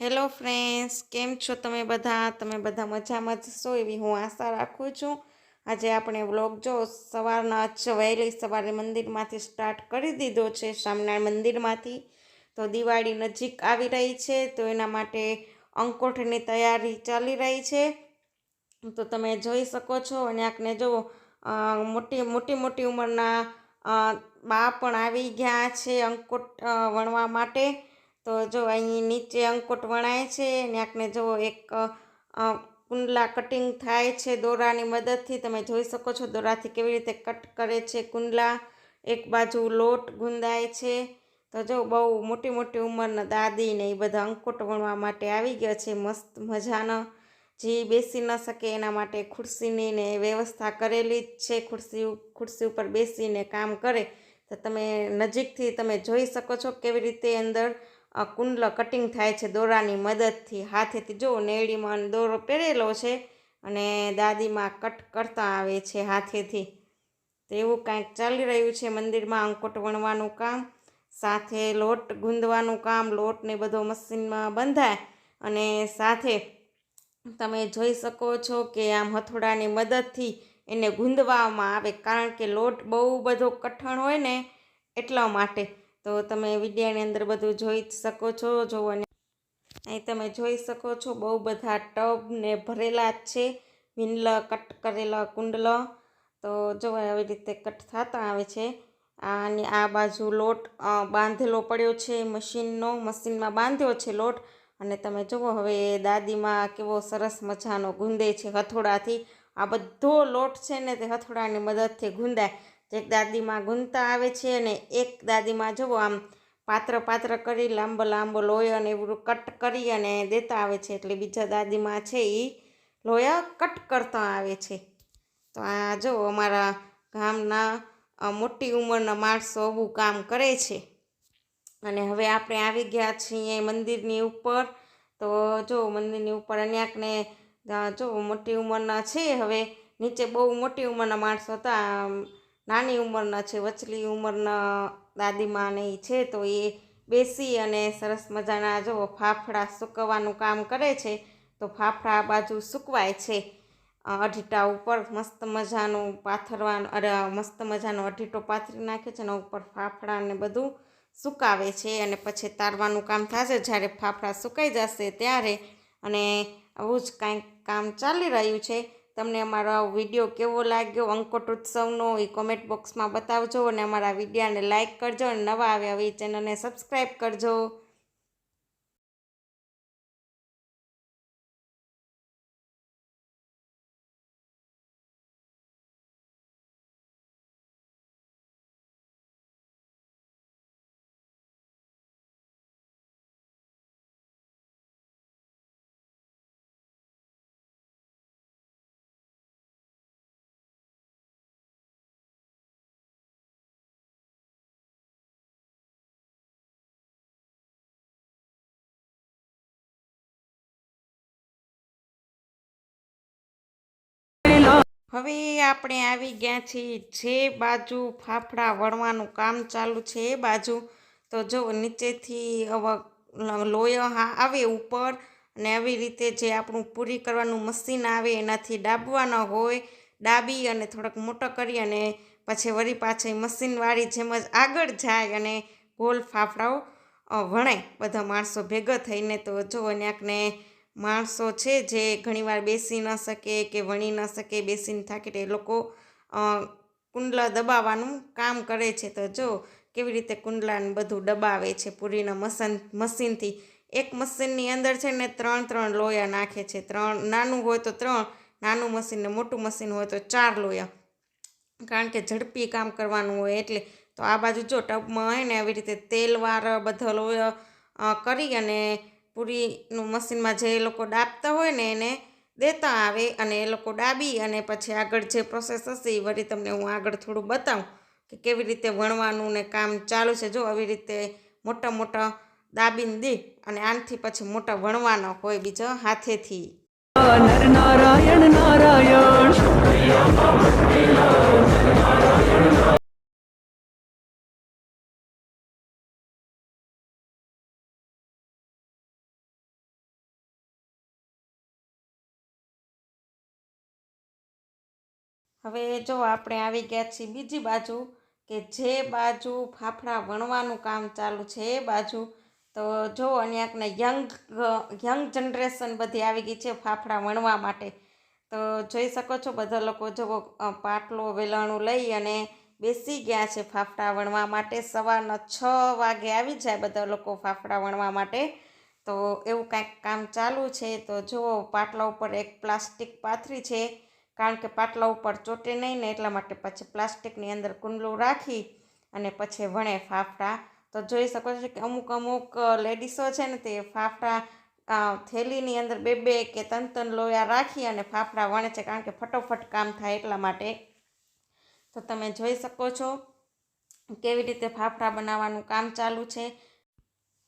Hello friends, કેમ છો તમે બધા? તમે બધા મજામાં જ છો એવી હું આશા રાખું છું. આજે આપણે વ્લોગ જો સવારના જ વહેલી સવારે મંદિરમાંથી સ્ટાર્ટ કરી દીધો છે સ્વામિનારાયણ મંદિરમાંથી. તો દિવાળી નજીક આવી રહી છે, તો એના માટે અંકોઠની તૈયારી ચાલી રહી છે. તો તમે જોઈ શકો છો અને આંકને જો મોટી મોટી મોટી ઉંમરના બા પણ આવી ગયા છે અંકોટ વણવા માટે. તો જો અહીં નીચે અંકોટ વણાય છે ને આપને જો એક કુંડલા કટિંગ થાય છે દોરાની મદદથી, તમે જોઈ શકો છો દોરાથી કેવી રીતે કટ કરે છે કુંડલા. એક બાજુ લોટ ગુંદાય છે. તો જો બહુ મોટી મોટી ઉંમરના દાદી ને એ બધા અંકોટ વણવા માટે આવી ગયા છે, મસ્ત મજાનો. જે બેસી ન શકે એના માટે ખુરશીની ને વ્યવસ્થા કરેલી જ છે, ખુરશી ખુરશી ઉપર બેસીને કામ કરે. તો તમે નજીકથી તમે જોઈ શકો છો કેવી રીતે અંદર કુંડલ કટિંગ થાય છે દોરાની મદદથી. હાથેથી જો નેળીમાં દોરો પહેરેલો છે અને દાદીમાં કટ કરતા આવે છે હાથેથી. તો એવું કાંઈક ચાલી રહ્યું છે મંદિરમાં અંકોટ વણવાનું કામ, સાથે લોટ ગુંદવાનું કામ લોટને બધો મશીનમાં બંધાય અને સાથે તમે જોઈ શકો છો કે આમ હથોડાની મદદથી એને ગુંદવામાં આવે. કારણ કે લોટ બહુ બધો કઠણ હોય ને એટલા માટે. તો તમે વિડીયાની અંદર બધું જોઈ શકો છો, જોવાની. અહીં તમે જોઈ શકો છો બહુ બધા ટબ ને ભરેલા જ છે, વિનલ, કટ કરેલા કુંડલ. તો જો આવી રીતે કટ થતા આવે છે અને આ બાજુ લોટ બાંધેલો પડ્યો છે મશીનનો, મશીનમાં બાંધ્યો છે લોટ. અને તમે જુઓ હવે દાદીમાં કેવો સરસ મજાનો ગુંદે છે હથોડાથી. આ બધો લોટ છે ને તે હથોડાની મદદથી ગુંદાય. જે દાદીમાં ગુંદતા આવે છે અને એક દાદીમાં જુઓ, આમ પાત્ર પાત્ર કરી લાંબો લાંબો લોહી અને એવું કટ કરી અને દેતા આવે છે. એટલે બીજા દાદીમાં છે એ લોયા કટ કરતા આવે છે. તો આ જો અમારા ગામના મોટી ઉંમરના માણસો આવું કામ કરે છે. અને હવે આપણે આવી ગયા છીએ મંદિરની ઉપર. તો જો મંદિરની ઉપર અન્યાકને જો મોટી ઉંમરના છે. હવે નીચે બહુ મોટી ઉંમરના માણસો હતા. નાની ઉંમરના છે, વચલી ઉંમરના દાદીમા ને છે, તો એ બેસી અને સરસ મજાના જો ફાફડા સૂકવવાનું કામ કરે છે, તો ફાફડા બાજુ સૂકવાય છે. અઢીટા ઉપર મસ્ત મજાનું પાથરવાનું અરે, મસ્ત મજાનો અઢીટો પાથરી નાખે છે અને ઉપર ફાફડા ને બધું સુકાવે છે અને પછી તારવાનું કામ થશે. જ્યારે ફાફડા સુકાઈ જશે ત્યારે અને આવું જ કાંઈક કામ ચાલી રહ્યું છે તમને અમારો આ વીડિયો કેવો લાગ્યો, અંકોટ ઉત્સવનો એ કોમેન્ટ બોક્સમાં બતાવજો અને અમારા વિડીયાને લાઇક કરજો અને નવા આવ્યા હોય ચેનલને સબસ્ક્રાઈબ કરજો. હવે આપણે આવી ગયા છીએ જે બાજુ ફાફડા વળવાનું કામ ચાલુ છે એ બાજુ. તો જો નીચેથી લોય આવે ઉપર અને આવી રીતે જે આપણું પૂરી કરવાનું મશીન આવે એનાથી ડાબવાના હોય, ડાબી અને થોડોક મોટો કરી અને પછી વળી પાછી મશીનવાળી જેમ જ આગળ જાય અને ગોલ ફાફડાઓ વણાય. બધા માણસો ભેગા થઈને તો જો અને માણસો છે જે ઘણીવાર બેસી ન શકે કે વણી ન શકે, બેસીને થાકે એ લોકો કુંડલા દબાવવાનું કામ કરે છે. તો જો કેવી રીતે કુંડલાને બધું દબાવે છે પૂરીના મસન, મશીનથી? એક મશીનની અંદર છે ને ત્રણ ત્રણ લોયા નાખે છે. ત્રણ નાનું હોય તો ત્રણ, નાનું મશીન ને મોટું મશીન હોય તો ચાર લોયા. કારણ કે ઝડપી કામ કરવાનું હોય એટલે. તો આ બાજુ જો ટબમાં હોય ને આવી રીતે તેલવાળા બધા લોયા કરી અને પૂરીનું મશીનમાં જે એ લોકો ડાબતા હોય ને એને દેતા આવે અને એ લોકો ડાબી અને પછી આગળ જે પ્રોસેસ હશે એ વળી તમને હું આગળ થોડું બતાવું કે કેવી રીતે વણવાનું ને કામ ચાલુ છે. જો આવી રીતે મોટા મોટા દાબીને દે અને આનથી પછી મોટા વણવાના હોય બીજા હાથેથી. નારાયણ નારાયણ. હવે જો આપણે આવી ગયા છીએ બીજી બાજુ કે જે બાજુ ફાફડા વણવાનું કામ ચાલુ છે એ બાજુ, તો જો અહીંયાકને યંગ યંગ જનરેશન બધી આવી ગઈ છે ફાફડા વણવા માટે. તો જોઈ શકો છો બધા લોકો જો પાટલો, વેલણું લઈ અને બેસી ગયા છે ફાફડા વણવા માટે. સવારના છ વાગે આવી જાય બધા લોકો ફાફડા વણવા માટે. તો એવું કાંઈક કામ ચાલુ છે. તો જુઓ, પાટલા ઉપર એક પ્લાસ્ટિક પાથરી છે. કારણ કે પાટલા ઉપર ચોટે નહીં ને એટલા માટે પછી પ્લાસ્ટિકની અંદર કુંડલું રાખી અને પછી વણે ફાફડા. તો જોઈ શકો છો કે અમુક અમુક લેડીસો છે ને તે ફાફડા થેલીની અંદર બે બે કે ત્રણ ત્રણ લોયા રાખી અને ફાફડા વણે છે કારણ કે ફટોફટ કામ થાય એટલા માટે. તો તમે જોઈ શકો છો કેવી રીતે ફાફડા બનાવવાનું કામ ચાલુ છે.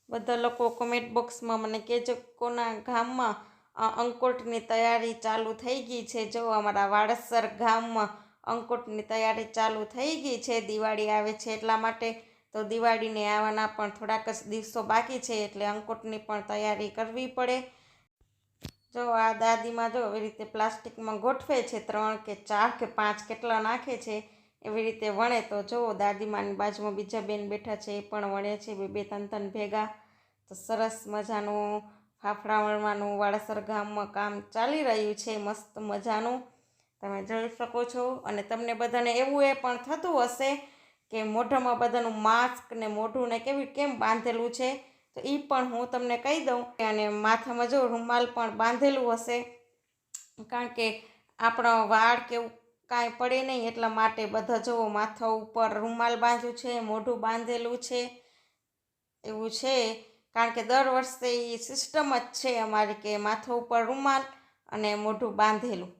બધા લોકો કોમેન્ટ બોક્સમાં મને કહેજો કોના ગામમાં અંકોટની તૈયારી ચાલુ થઈ ગઈ છે. જો, અમારા વાડસર ગામમાં અંકુટની તૈયારી ચાલુ થઈ ગઈ છે. દિવાળી આવે છે એટલા માટે તો દિવાળીને આવવાના પણ થોડાક જ દિવસો બાકી છે એટલે અંકુટની પણ તૈયારી કરવી પડે. જો, આ દાદીમાં જો એવી રીતે પ્લાસ્ટિકમાં ગોઠવે છે, ત્રણ કે ચાર કે પાંચ કેટલા નાખે છે એવી રીતે વણે તો જુઓ દાદીમાની બાજુમાં બીજા બેન બેઠા છે એ પણ વણે છે બે બે ત્રણ ત્રણ ભેગા. તો સરસ મજાનું ફાફડા વાળાસર ગામમાં કામ ચાલી રહ્યું છે, મસ્ત મજાનું. તમે જોઈ શકો છો. અને તમને બધાને એવું એ પણ થતું હશે કે મોઢામાં બધાનું માસ્ક ને મોઢું ને કેવી કેમ બાંધેલું છે. તો એ પણ હું તમને કહી દઉં અને માથામાં જો રૂમાલ પણ બાંધેલું હશે, કારણ કે આપણો વાળ કેવું કાંઈ પડે નહીં એટલા માટે બધા જુઓ માથા ઉપર રૂમાલ બાંધ્યું છે, મોઢું બાંધેલું છે. એવું છે. કારણ કે દર વર્ષે એ સિસ્ટમ જ છે અમારી કે માથા ઉપર રૂમાલ અને મોઢું બાંધેલું.